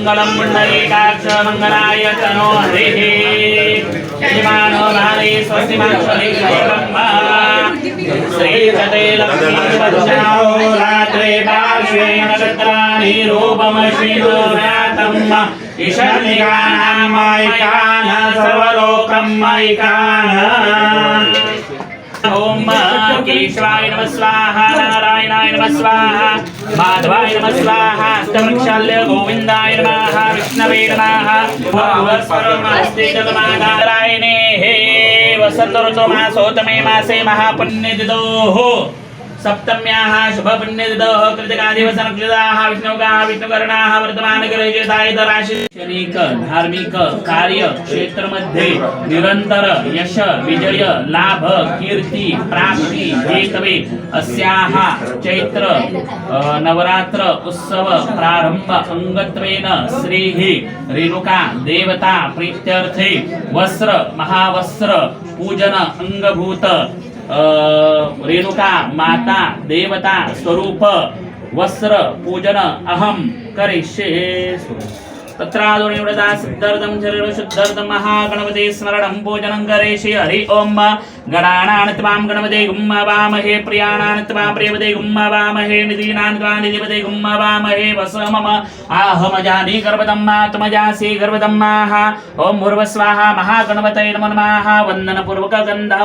మంగళం పుండరీకాక్షమంగళాయ తనో హరి యజమానో నారీ స్వస్తిమాక్షరీ శ్రీకటైలక్ష్మీరాత్రే పార్శ్వే నక్షత్రాణి రూపమశ్రీతో వ్యాతమ్మ ఈశన్నికానామైకాన సర్వలోకమ్మైకాన. रूपमश्विनो व्यातम् ईशनिकानां मयिकान सर्वलोकं मयिकान ओम केशवाय नमः स्वाहा नारायणाय नमः स्वाहा माधवाय नमः स्वाहा अष्टमक्षाल्य गोविन्दाय नमः विष्णवे नमः भावस्वरमस्ते सप्तम्याः शुभपुण्यदिदोः कृतिकादिवसनकृताः विष्णुगाः विष्णुकर्णाः वर्तमानग्रहजिताय धार्मिक कार्य क्षेत्रमध्ये निरन्तर यश विजय लाभ कीर्ति प्राप्ति हेतवे अस्याः चैत्र नवरात्र उत्सव प्रारम्भ अङ्गत्वेन श्रीः रेणुका देवता प्रीत्यर्थे वस्त्र महावस्त्र पूजन अङ्गभूत रेणुका माता देवता स्वरूप वस्त्र पूजन अहम करिष्ये तत्रादुनिवृता सिद्धार्थं शरीर शुद्धार्थं महागणपते स्मरणं पूजनं करेषि हरि ओम्। गणानात्वां गणपते गुम्म वामहे प्रियाणानत्वाम प्रियपते गुम्म वामहे निधीनान् निधिपते गुम्म वामहे वस मम आहमजानि गर्भदं मातमजासि गर्भदं माः ॐ भूर्वस्वाहा महागणपतये नमो नमः। वन्दनपूर्वक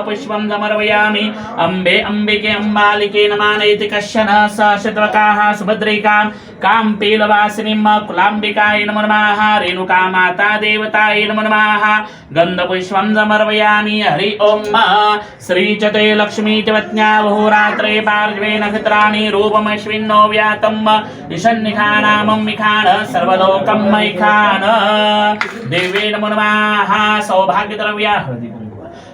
पुष्पं समर्पयामि। अम्बे अम्बिके अम्बालिके नमानयति कश्चन स शतवकाः सुभद्रिकां। कां पीलवासिनीं कुलाम्बिकाय नमो नमः। रेणुका माता देवताय नमो नमः। गन्धपुष्पं समर्पयामि। हरि ओम् श्रीचते लक्ष्मी च वत्न्या बहुरात्रे पार्श्वे नक्षत्राणि रूपमश्विन्नो व्यातम् निषन्निखानामं विखान सर्वलोकं मैखान देवे नमो नमः सौभाग्यद्रव्या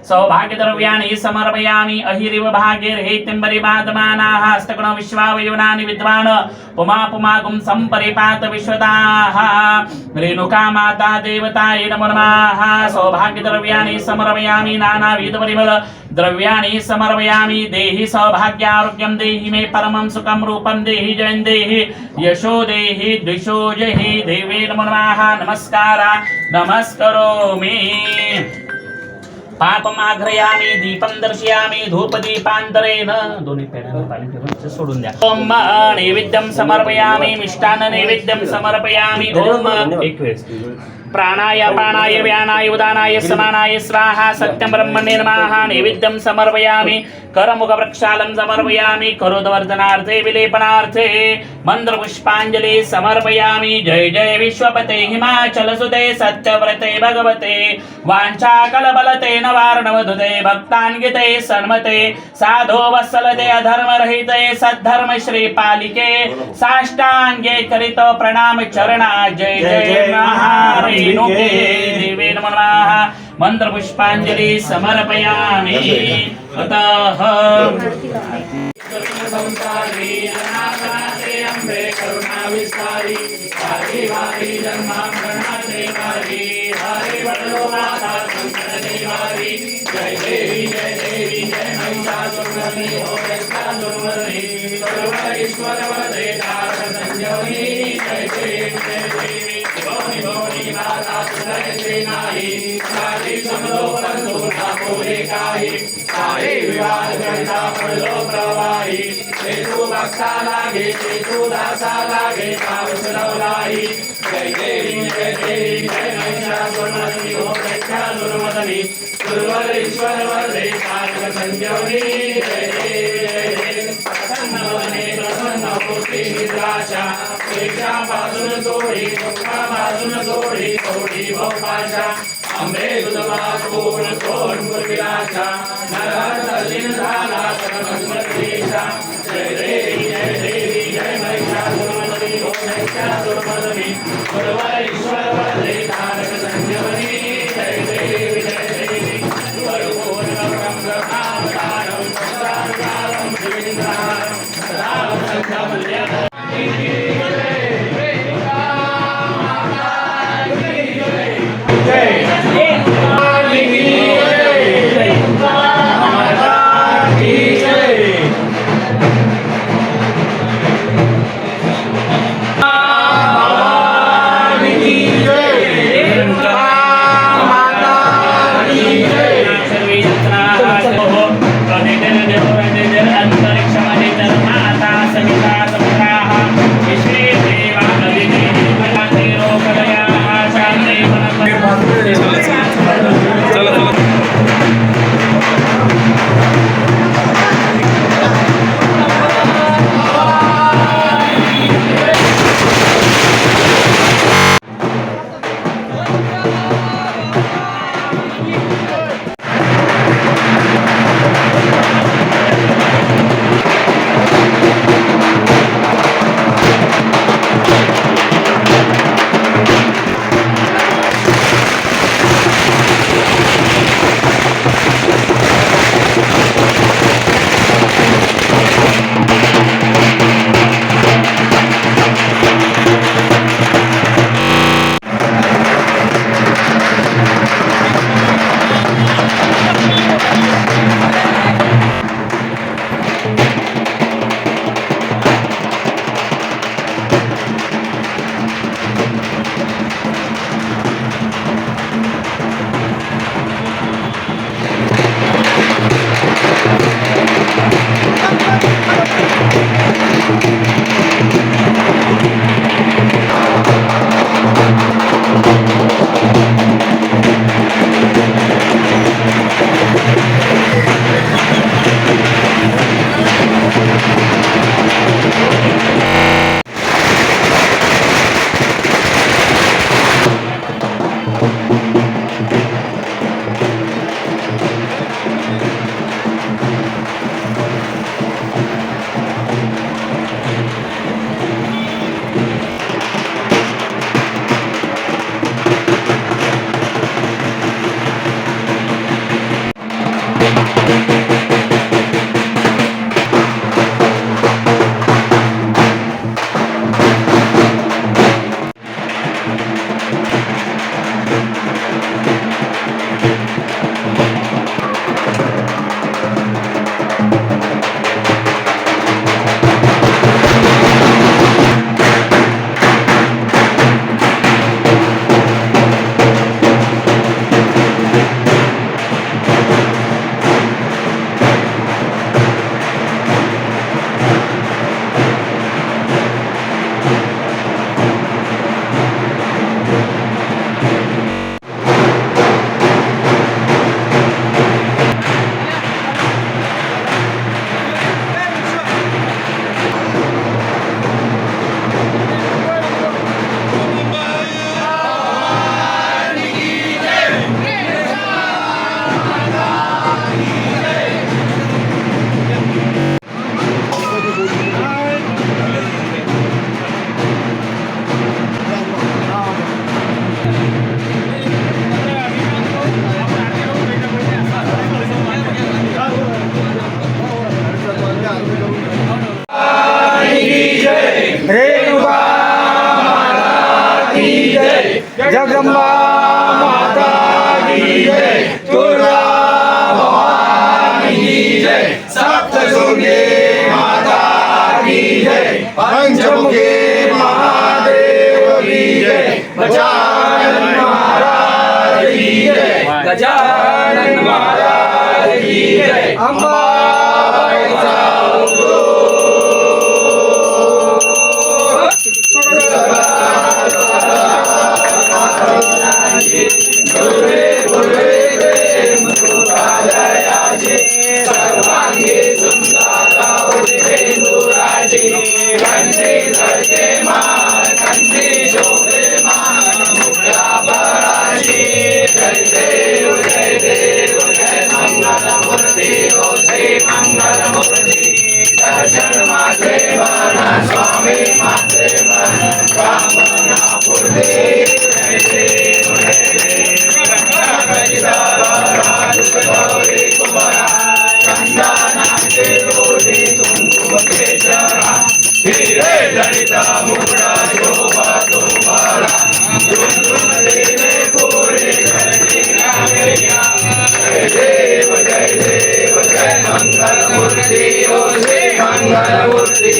सौभाग्यद्रव्याणि समर्पयामि अहिरिव भागीर्हेतिम्बरिबाधमानाः अष्टगुण विश्वावयुनानि विद्वान्। पुमा पुमागुं सम्परिपात विश्वताः रेणुका माता देवताय नमो नमः। सौभाग्यद्रव्याणि समर्पयामि नानाविधपरिमल। द्रव्याणि समर्पयामि देहि सौभाग्यारोग्यं देहि मे परमं सुखं रूपं देहि जयं देहि। यशो देहि द्विषो जहि। देवे नमो नमः। नमस्कार। नमस्करोमि। पापमाघ्रयामि दीपं दर्शयामि धूपदीपान्तरेण। दोन्ही पेढ्यांना पाणी ठेवून सोडून द्या. ओम नैवेद्यं समर्पयामि मिष्टान्न नैवेद्यं समर्पयामि ओम एक वेळेस प्राणाय पाणाय व्यानाय उदानाय समानाय स्वाहा सत्यं ब्रह्मणे नमः नैवेद्यं समर्पयामि करमुखप्रक्षालं समर्पयामि करोदवर्धनार्थे विलेपनार्थे मन्त्रपुष्पाञ्जलि समर्पयामि। जय जय विश्वपते हिमाचलसुते सत्यव्रते भगवते वाञ्छाकलबलते नवार्णवधुते भक्तान्विते सन्मते साधो वत्सलते अधर्मरहिते सद्धर्म श्रीपालिके साष्टाङ्गे करितो प्रणाम चरणा जय जय महारेणुके देवे नमः। मन्त्रपुष्पाञ्जलि समर्पयामि। अतः संसारी अनाथनाथे अम्बे करुणाविस्तारी वारी वारी जन्मामरणाचे वारी हरे वडलो माता संकट निवारी जय देवी जय देवी जय महिषासुरमर्दिनी हो जगदासुरमर्दिनी सर्व ईश्वर वरदे तारक संजीवनी जय देवी जय देवी भवानी भवानी माता सुदय सेनाई सारी समलो बंधु नापोले काही सारे विवाद गणिता पडलो प्रवाही चेतू भक्ता लागे चेतू दासा लागे पावस लवलाई जय देवी जय देवी जय महिषासुरमर्दिनी हो जगदासुरमर्दिनी सुरवर ईश्वर वरदे तारक संजीवनी जय देवी जय देवी प्रसन्न वदने प्रसन्न होती निद्राशा पासून सोडी दुःखापासून सोडी सोडी भोपाशा आंबे दुधमा कोण कोण गुरविलाशा नरहर तल्लीन झाला सर्वस्मृतीशा जय देवी जय देवी जय महिषासुरमर्दिनी हो महिषासुरमर्दिनी जय अंबाबाईचा ललिता मुद्रा शोभा तुम्हारा तुम तुम देवे पूरे जय देव जय देव जय मंगल मूर्ति ओ श्री मंगल मूर्ति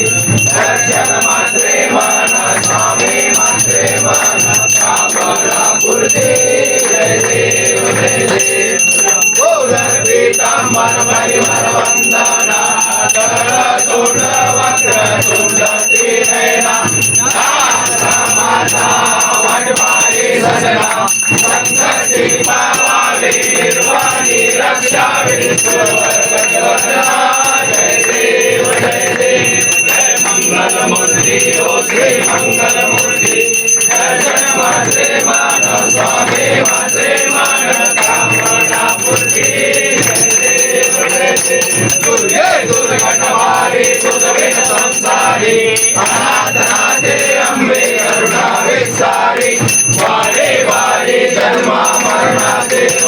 दर्शन मात्रे माना स्वामी मात्रे माना कामना मूर्ति जय देव जय देव ओ ललिता मन मणि मन वंदना Swami Vasudevana Kamana Purti సంసారి అనాథనాథే అంబే కరుణా విసారి వారే వారే జన్మ మరణా దేవ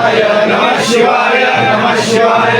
శివాయ నమ శివాయ.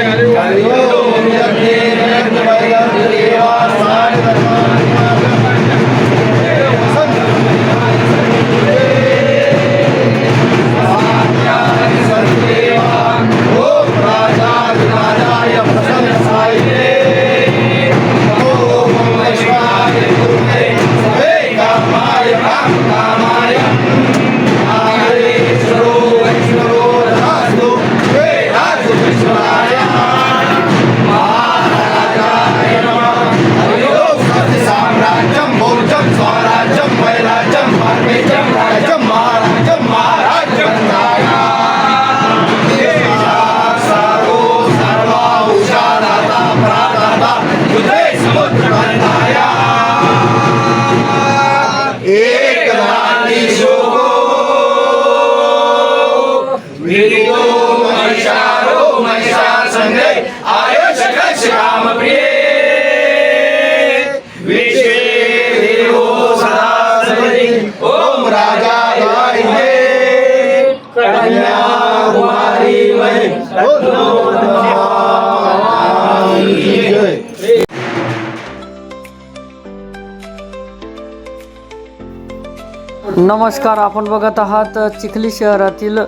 नमस्कार आपण बघत आहात चिखली शहरातील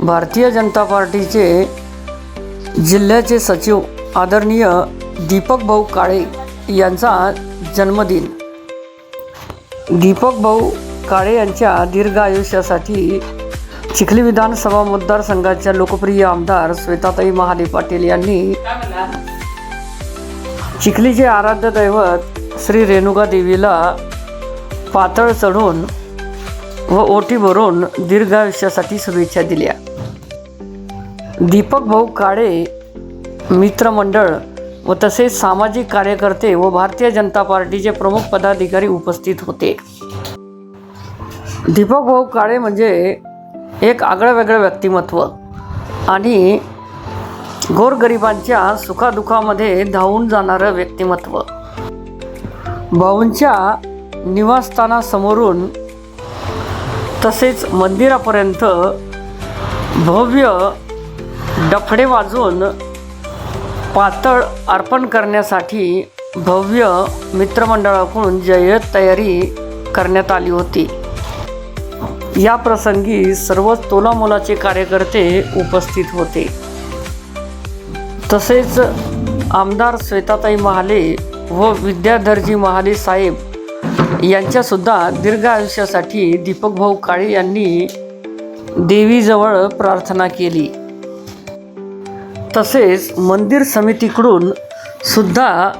भारतीय जनता पार्टीचे जिल्ह्याचे सचिव आदरणीय दीपक भाऊ काळे यांचा जन्मदिन. दीपक भाऊ काळे यांच्या दीर्घ आयुष्यासाठी चिखली विधानसभा मतदारसंघाच्या लोकप्रिय आमदार श्वेताताई महाले पाटील यांनी चिखलीचे आराध्य दैवत श्री रेणुका देवीला पातळ चढून व ओटी भरून दीर्घ आयुष्यासाठी शुभेच्छा दिल्या. दीपक भाऊ काळे मित्रमंडळ व तसेच सामाजिक कार्यकर्ते व भारतीय जनता पार्टीचे प्रमुख पदाधिकारी उपस्थित होते. दीपक भाऊ काळे म्हणजे एक आगळं वेगळं व्यक्तिमत्व आणि गोरगरिबांच्या सुखादुखामध्ये धावून जाणारं व्यक्तिमत्व. भाऊंच्या निवासस्थानासमोरून तसेच मंदिरापर्यंत भव्य डफडे वाजवून पातळ अर्पण करण्यासाठी भव्य मित्रमंडळाकडून जय्यत तयारी करण्यात आली होती. या प्रसंगी सर्वच तोलामोलाचे कार्यकर्ते उपस्थित होते. तसेच आमदार श्वेताताई महाले व विद्याधरजी महाले साहेब यांच्यासुद्धा दीर्घ आयुष्यासाठी दीपक भाऊ काळे यांनी देवीजवळ प्रार्थना केली. तसेच मंदिर समितीकडून सुद्धा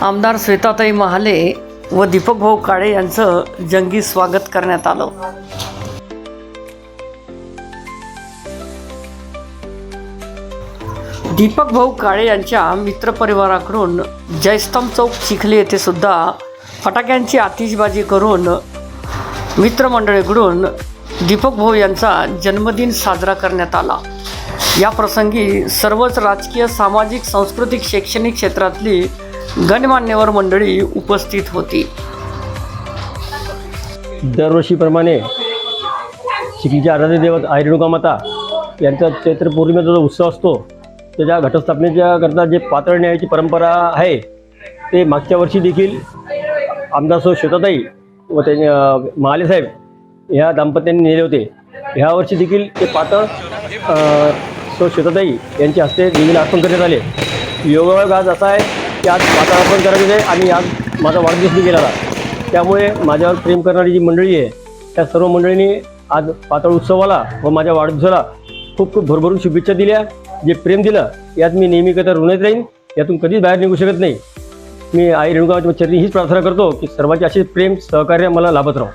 आमदार श्वेताताई महाले व दीपक भाऊ काळे यांचं जंगी स्वागत करण्यात आलं. दीपक भाऊ काळे यांच्या मित्रपरिवाराकडून जयस्तंभ चौक चिखली येथे सुद्धा फटाक्यांची आतिषबाजी करून मित्रमंडळीकडून दीपक भाऊ यांचा जन्मदिन साजरा करण्यात आला. या प्रसंगी सर्वच राजकीय सामाजिक सांस्कृतिक शैक्षणिक क्षेत्रातली गणमान्यवर मंडळी उपस्थित होती. दरवर्षीप्रमाणे चिखलीचे आराध्य देवत आई रेणुका माता यांचा चैत्र पौर्णिमेचा जो उत्सव असतो त्याच्या घटस्थापनेच्या करता जे पातळ न्यायाची परंपरा आहे ते मागच्या वर्षी देखील आमदार सो श्वेताताई व त्यांनी महालेसाहेब महाले साहेब ह्या दाम्पत्यांनी नेले होते. ह्या वर्षी देखील ते पातळ सो श्वेताताई यांच्या हस्ते देवीला अर्पण करण्यात आले. योगायोग आज असा आहे त्यात वातावरण करायचं आहे आणि आज माझा वाढदिवस देखील गेलेला त्यामुळे माझ्यावर प्रेम करणारी जी मंडळी आहे त्या सर्व मंडळींनी आज पातळ उत्सवाला व माझ्या वाढदिवसाला खूप खूप भरभरून शुभेच्छा दिल्या. जे प्रेम दिलं यात मी नेहमी कथा ऋणच राहीन. यातून कधीच बाहेर निघू शकत नाही. मी आई रेणुकाच्या चरणी हीच प्रार्थना करतो की सर्वांचे असे प्रेम सहकार्य मला लाभत राहो.